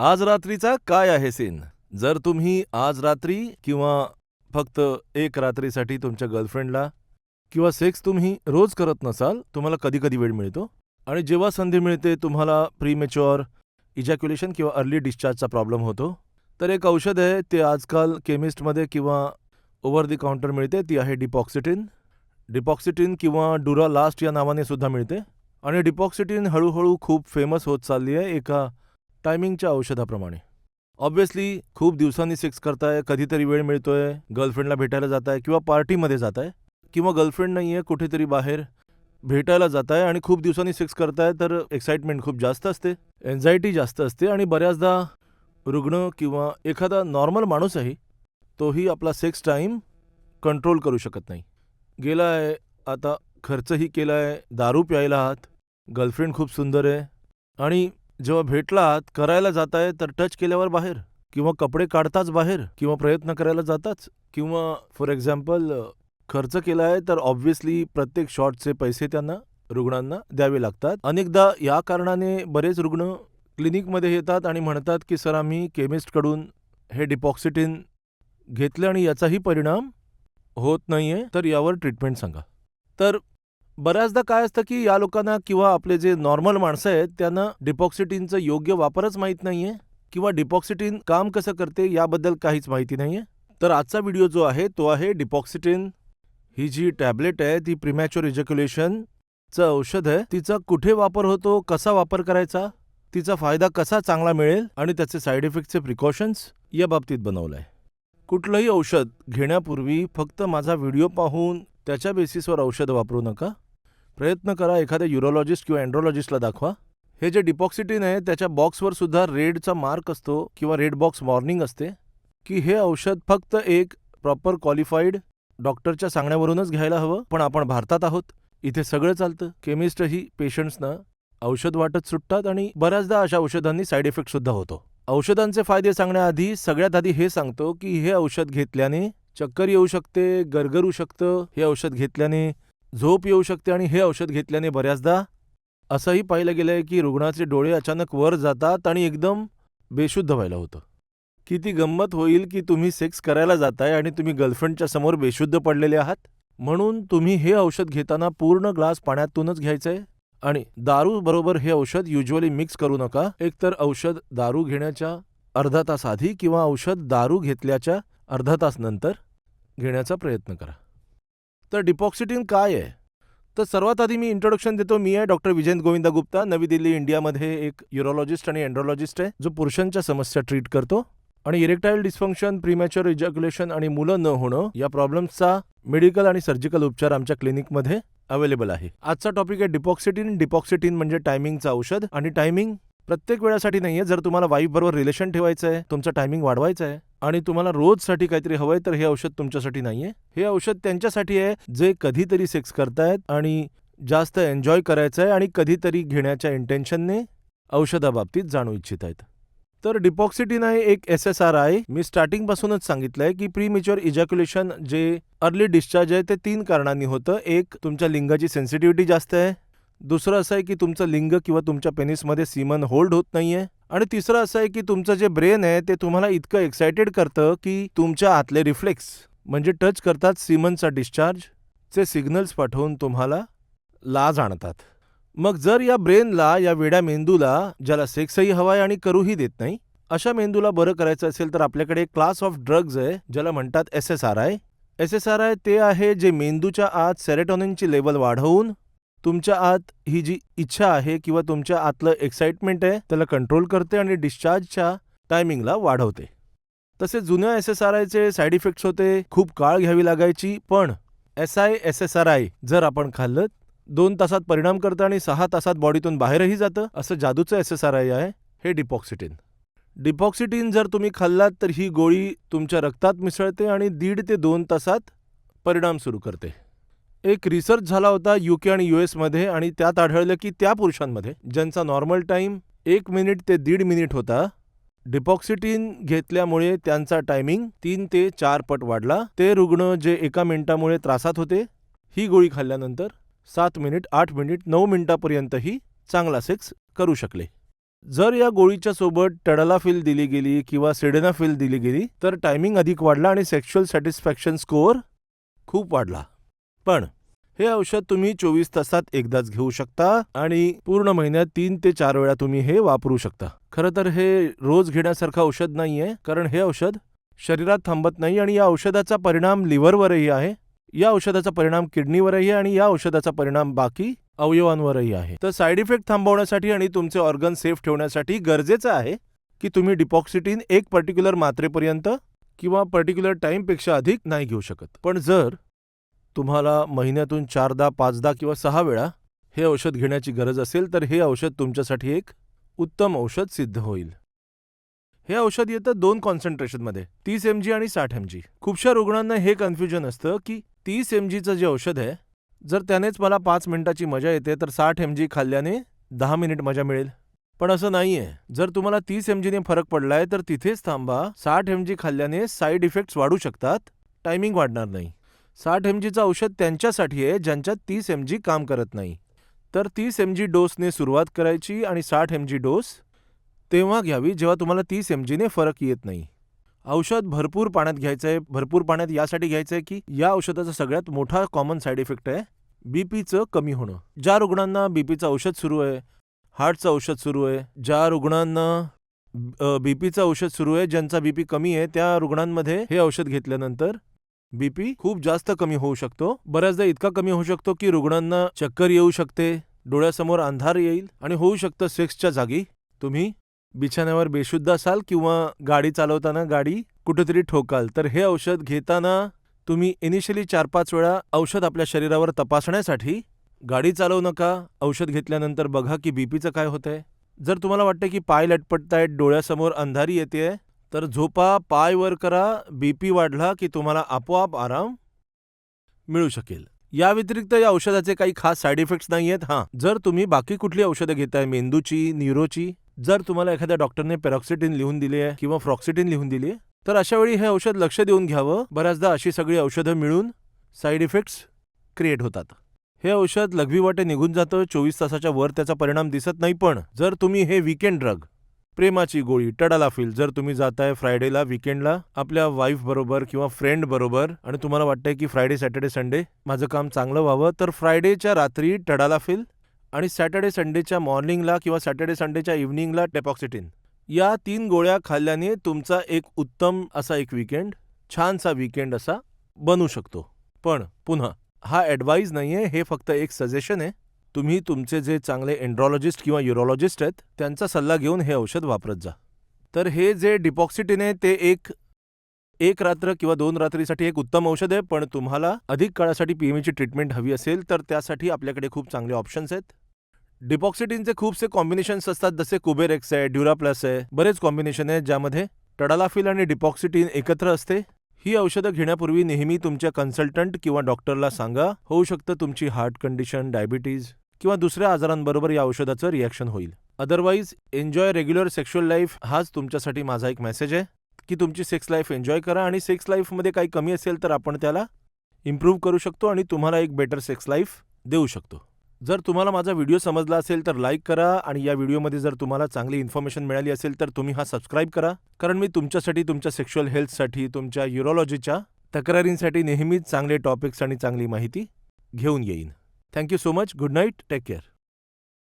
आज रात्रीचा काय आहे सीन? जर तुम्ही आज रात्री किंवा फक्त एक रात्रीसाठी तुमच्या गर्लफ्रेंडला किंवा सेक्स तुम्ही रोज करत नसाल तुम्हाला कधी कधी वेळ मिळतो? आणि जेव्हा संधी मिळते तुम्हाला प्रीमेच्युअर इजॅक्युलेशन किंवा अर्ली डिस्चार्जचा प्रॉब्लेम होतो? तर एक औषध आहे ते आजकाल केमिस्टमध्ये किंवा ओव्हर दी काउंटर मिळते ती आहे डिपॉक्सिटिन डिपॉक्सिटिन किंवा डुरा लास्ट या नावाने सुद्धा मिळते. आणि डिपॉक्सिटिन हळूहळू खूप फेमस होत चालली आहे एका टायमिंगच्या औषधाप्रमाणे. ऑब्व्हियसली खूप दिवसांनी सेक्स करताय कधीतरी वेळ मिळतोय गर्लफ्रेंडला भेटायला जाताय किंवा पार्टीमध्ये जाताय किंवा गर्लफ्रेंड नाही आहे कुठेतरी बाहेर भेटायला जाताय आणि खूप दिवसांनी सेक्स करताय तर एक्साइटमेंट खूप जास्त असते एन्झायटी जास्त असते आणि बऱ्याचदा रुग्ण किंवा एखादा नॉर्मल माणूसही तोही आपला सेक्स टाईम कंट्रोल करू शकत नाही. गेलाय आता खर्चही केलाय दारू प्यायला आहात गर्लफ्रेंड खूप सुंदर आहे आणि जेव्हा भेटलात करायला जाताय तर टच केल्यावर बाहेर. किंवा कपडे काढताच बाहेर. किंवा प्रयत्न करायला जाताच. किंवा फॉर एक्झाम्पल खर्च केला आहे तर ऑब्व्हियसली प्रत्येक शॉटचे पैसे त्यांना रुग्णांना द्यावे लागतात. अनेकदा या कारणाने बरेच रुग्ण क्लिनिकमध्ये येतात आणि म्हणतात की सर आम्ही केमिस्टकडून हे डिपॉक्सिटिन घेतलं आणि याचाही परिणाम होत नाहीये. तर यावर ट्रीटमेंट सांगा. तर बऱ्याचदा काय असतं की या लोकांना किंवा आपले जे नॉर्मल माणसं आहेत त्यांना डिपॉक्सिटिनचं योग्य वापरच माहीत नाहीये किंवा डिपॉक्सिटिन काम कसं करते याबद्दल काहीच माहिती नाहीये. तर आजचा व्हिडिओ जो आहे तो आहे डिपॉक्सिटिन ही जी टॅबलेट आहे ती प्रिमॅच्युअर इजॅक्युलेशनचं औषध आहे. तिचा कुठे वापर होतो कसा वापर करायचा तिचा फायदा कसा चांगला मिळेल आणि त्याचे साईड इफेक्टचे प्रिकॉशन्स या बाबतीत बनवलंय. कुठलंही औषध घेण्यापूर्वी फक्त माझा व्हिडिओ पाहून त्याच्या बेसिसवर औषध वापरू नका. प्रयत्न करा एखाद्या युरोलॉजिस्ट किंवा अँड्रोलॉजिस्टला दाखवा. हे जे डिपॉक्सिटीन आहे त्याच्या बॉक्सवर सुद्धा रेडचा मार्क असतो किंवा रेड बॉक्स वॉर्निंग असते. की हे औषध फक्त एक प्रॉपर क्वालिफाईड डॉक्टरच्या सांगण्यावरूनच घ्यायला हवं पण आपण भारतात आहोत. इथे सगळं चालतं. केमिस्टही पेशंट्सना औषध वाटत सुटतात आणि बऱ्याचदा अशा औषधांनी साईड इफेक्टसुद्धा होतो. औषधांचे फायदे सांगण्याआधी सगळ्यात आधी हे सांगतो की हे औषध घेतल्याने चक्कर येऊ शकते गरगरू शकतं. हे औषध घेतल्याने झोप येऊ शकते आणि हे औषध घेतल्याने बऱ्याचदा असंही पाहिलं गेलंय की रुग्णाचे डोळे अचानक वर जातात आणि एकदम बेशुद्ध व्हायला होतं. किती गंमत होईल की तुम्ही सेक्स करायला जाताय आणि तुम्ही गर्लफ्रेंडच्या समोर बेशुद्ध पडलेले आहात? म्हणून तुम्ही हे औषध घेताना पूर्ण ग्लास पाण्यातूनच घ्यायचंय? आणि दारू बरोबर हे औषध युजली मिक्स करू नका. एकतर औषध दारू घेण्याच्या अर्धा तास आधी किंवा औषध दारू घेतल्याच्या अर्धा तास नंतर घेण्याचा प्रयत्न करा. तर डिपॉक्सिटिन काय आहे? तर सर्वात आधी मी इंट्रोडक्शन देतो. मी आहे डॉक्टर विजयंत गोविंदा गुप्ता नवी दिल्ली इंडियामध्ये एक युरोलॉजिस्ट आणि अँड्रोलॉजिस्ट आहे जो पुरुषांच्या समस्या ट्रीट करतो. आणि इरेक्टाईल डिस्फंक्शन प्रीमॅच्युअर इजॅक्युलेशन आणि मुलं न होणं या प्रॉब्लेम्सचा मेडिकल आणि सर्जिकल उपचार आमच्या क्लिनिकमध्ये अवेलेबल आहे. आजचा टॉपिक आहे डिपॉक्सिटिन. डिपॉक्सिटिन म्हणजे टायमिंगचं औषध. आणि टायमिंग प्रत्येक वेळासाठी नाहीये. जर तुम्हाला वाईफ बरोबर रिलेशन ठेवायचं आहे तुमचं टायमिंग वाढवायचं आहे आणि तुम्हाला रोजसाठी काहीतरी हवंय तर हे औषध तुमच्यासाठी नाहीये. हे औषध त्यांच्यासाठी आहे जे कधीतरी सेक्स करतायत आणि जास्त एन्जॉय करायचं आहे आणि कधीतरी घेण्याच्या इंटेन्शनने औषधाबाबतीत जाणू इच्छित आहेत तर डिपॉक्सिटीन आहे एक एस एस आर आहे मी स्टार्टिंगपासूनच सांगितलंय की प्रीमेच्युअर इजॅक्युलेशन जे अर्ली डिस्चार्ज आहे ते तीन कारणांनी होतं. एक तुमच्या लिंगाची सेन्सिटिव्हिटी जास्त आहे. दुसरं असं आहे की तुमचं लिंग किंवा तुमच्या पेनिसमध्ये सीमन होल्ड होत नाहीये. आणि तिसरं असं आहे की तुमचं जे ब्रेन आहे ते तुम्हाला इतकं एक्साइटेड करतं की तुमच्या आतले रिफ्लेक्स म्हणजे टच करतात सीमनचा डिस्चार्ज चे सिग्नल्स पाठवून तुम्हाला लाज आणतात मग जर या ब्रेनला या वेड्या मेंदूला ज्याला सेक्सही हवाय आणि करूही देत नाही अशा मेंदूला बरं करायचं असेल तर आपल्याकडे एक क्लास ऑफ ड्रग्ज आहे ज्याला म्हणतात S S R I S S R I ते आहे जे मेंदूच्या आत सेरेटॉनिनची लेवल वाढवून तुमच्या आत ही जी इच्छा आहे किंवा तुमच्या आतलं एक्साइटमेंट आहे त्याला कंट्रोल करते आणि डिस्चार्जच्या टायमिंगला वाढवते. तसे जुन्या एस एस आर आयचे साईड इफेक्ट्स होते खूप काळ घ्यावी लागायची पण S I S S R I जर आपण खाल्लं दोन तासात परिणाम करतं आणि सहा तासात बॉडीतून बाहेरही जातं असं जादूचं एस एस आर आय आहे हे डिपॉक्सिटिन डिपॉक्सिटिन जर तुम्ही खाल्लात तर ही गोळी तुमच्या रक्तात मिसळते आणि दीड ते दोन तासात परिणाम सुरू करते. एक रिसर्च झाला होता युके आणि मध्ये आणि त्यात आढळलं की त्या पुरुषांमध्ये ज्यांचा नॉर्मल टाईम एक मिनिट ते दीड मिनिट होता डिपॉक्सिटिन घेतल्यामुळे त्यांचा टायमिंग तीन ते चार पट वाढला. ते रुग्ण जे एका मिनिटामुळे त्रासात होते ही गोळी खाल्ल्यानंतर सात मिनिट आठ मिनिट नऊ मिनिटापर्यंतही चांगला सेक्स करू शकले. जर या गोळीच्या सोबत टडलाफिल दिली गेली किंवा सिडेनाफिल दिली गेली तर टायमिंग अधिक वाढला आणि सेक्शुअल सॅटिस्फॅक्शन स्कोअर खूप वाढला. पण हे औषध तुम्ही चोवीस तासात एकदाच घेऊ शकता आणि पूर्ण महिन्यात तीन ते चार वेळा तुम्ही हे वापरू शकता. खरं तर हे रोज घेण्यासारखं औषध नाहीये कारण हे औषध शरीरात थांबत नाही आणि या औषधाचा परिणाम लिव्हरवरही आहे. या औषधाचा परिणाम किडनीवरही आणि या औषधाचा परिणाम बाकी अवयवांवरही आहे. तर साईड इफेक्ट थांबवण्यासाठी आणि तुमचे ऑर्गन सेफ ठेवण्यासाठी गरजेचं आहे की तुम्ही डिपॉक्सिटीन एक पर्टिक्युलर मात्रेपर्यंत किंवा पर्टिक्युलर टाईमपेक्षा अधिक नाही घेऊ शकत. पण जर तुम्हाला महिन्यातून चारदा पाचदा किंवा सहा वेळा हे औषध घेण्याची गरज असेल तर हे औषध तुमच्यासाठी एक उत्तम औषध सिद्ध होईल. हे औषध येतं दोन कॉन्सन्ट्रेशनमध्ये तीस एम जी आणि साठ एम जी. खूपशा रुग्णांना हे कन्फ्युजन असतं की तीस एम जीचं जे औषध आहे जर त्यानेच मला पाच मिनिटाची मजा येते तर साठ एम जी खाल्ल्याने दहा मिनिट मजा मिळेल. पण असं नाहीये. जर तुम्हाला तीस एम जीने फरक पडलाय तर तिथेच थांबा. साठ एम जी खाल्ल्याने साईड इफेक्ट्स वाढू शकतात. टायमिंग वाढणार नाही. साठ एम जीचं औषध त्यांच्यासाठी आहे ज्यांच्यात तीस एम जी काम करत नाही. तर तीस एम जी डोसने सुरुवात करायची आणि साठ एम जी डोस तेव्हा घ्यावी जेव्हा तुम्हाला तीस एम जीने फरक येत नाही. औषध भरपूर पाण्यात घ्यायचं आहे भरपूर पाण्यात यासाठी घ्यायचं आहे की या औषधाचा सगळ्यात मोठा कॉमन साईड इफेक्ट आहे बी पीचं कमी होणं. ज्या रुग्णांना बी पीचं औषध सुरू आहे हार्टचं औषध सुरू आहे ज्या रुग्णांना बी पीचं औषध सुरू आहे ज्यांचा बीपी कमी आहे त्या रुग्णांमध्ये हे औषध घेतल्यानंतर बीपी खूप जास्त कमी होऊ शकतो. बऱ्याचदा इतका कमी होऊ शकतो की रुग्णांना चक्कर येऊ शकते डोळ्यासमोर अंधार येईल आणि होऊ शकतं सेक्सच्या जागी. तुम्ही बिछाण्यावर बेशुद्ध असाल किंवा गाडी चालवताना गाडी कुठेतरी ठोकाल तर हे औषध घेताना तुम्ही इनिशियली चार पाच वेळा औषध आपल्या शरीरावर तपासण्यासाठी गाडी चालवू नका. औषध घेतल्यानंतर बघा की बीपीचं काय होतंय. जर तुम्हाला वाटतं की पाय लटपटतायत डोळ्यासमोर अंधारी येते तर झोपा पाय वर करा बीपी वाढला की तुम्हाला आपोआप आराम मिळू शकेल. या व्यतिरिक्त या औषधाचे काही खास साईड इफेक्ट्स नाही आहेत. हां जर तुम्ही बाकी कुठली औषधं घेताय मेंदूची न्यूरोची जर तुम्हाला एखाद्या डॉक्टरने पेरॉक्सिटिन लिहून दिली आहे किंवा फ्रॉक्सिटिन लिहून दिली आहे तर अशा वेळी हे औषध लक्ष देऊन घ्यावं. बऱ्याचदा अशी सगळी औषधं मिळून साईड इफेक्ट्स क्रिएट होतात. हे औषध लघवी वाटे निघून जातं चोवीस तासाच्या वर त्याचा परिणाम दिसत नाही पण जर तुम्ही हे विकेंड ड्रग प्रेमाची गोळी टडालाफिल जर तुम्ही जाताय फ्रायडेला विकेंडला आपल्या वाईफ बरोबर किंवा फ्रेंड बरोबर आणि तुम्हाला वाटतंय की फ्रायडे सॅटर्डे संडे माझं काम चांगलं व्हावं तर फ्रायडेच्या रात्री टडालाफिल आणि सॅटर्डे संडेच्या मॉर्निंगला किंवा सॅटर्डे संडेच्या इव्हनिंगला टेपॉक्सिटिन या तीन गोळ्या खाल्ल्याने तुमचा एक उत्तम असा एक विकेंड छानसा विकेंड असा बनू शकतो. पण पुन्हा हा ॲडवाईज नाहीये हे फक्त एक सजेशन आहे. तुम्ही तुमचे जे चांगले एन्ड्रॉलॉजिस्ट किंवा युरोलॉजिस्ट आहेत त्यांचा सल्ला घेऊन हे औषध वापरत जा. तर हे जे डिपॉक्सिटिन आहे ते एक एक रात्र किंवा दोन रात्रीसाठी एक उत्तम औषध आहे पण तुम्हाला अधिक काळासाठी पीएमची ट्रीटमेंट हवी असेल तर त्यासाठी आपल्याकडे खूप चांगले ऑप्शन्स आहेत. डिपॉक्सिटिनचे खूपसे कॉम्बिनेशन्स असतात जसे कुबेरेक्स आहे ड्युराप्लस आहे बरेच कॉम्बिनेशन आहे ज्यामध्ये टडालाफिल आणि डिपॉक्सिटिन एकत्र असते. ही औषधं घेण्यापूर्वी नेहमी तुमच्या कन्सल्टंट किंवा डॉक्टरला सांगा होऊ शकतं तुमची हार्ट कंडिशन डायबिटीज किंवा दुसऱ्या आजारांबरोबर या औषधाचं रिॲक्शन होईल. Otherwise enjoy regular sexual life हाच तुमच्यासाठी माझा एक मेसेज आहे. की तुमची सेक्स लाईफ एन्जॉय करा आणि सेक्स लाईफमध्ये काही कमी असेल तर आपण त्याला इम्प्रूव्ह करू शकतो आणि तुम्हाला एक बेटर सेक्स लाईफ देऊ शकतो. जर तुम्हाला माझा व्हिडिओ समजला असेल तर लाईक करा आणि या व्हिडिओमध्ये जर तुम्हाला चांगली इन्फॉर्मेशन मिळाली असेल तर तुम्ही हा सबस्क्राईब करा. कारण मी तुमच्यासाठी तुमच्या सेक्शुअल हेल्थसाठी तुमच्या युरोलॉजीच्या तक्रारींसाठी नेहमीच चांगले टॉपिक्स आणि चांगली माहिती घेऊन येईन. Thank you so much good night take care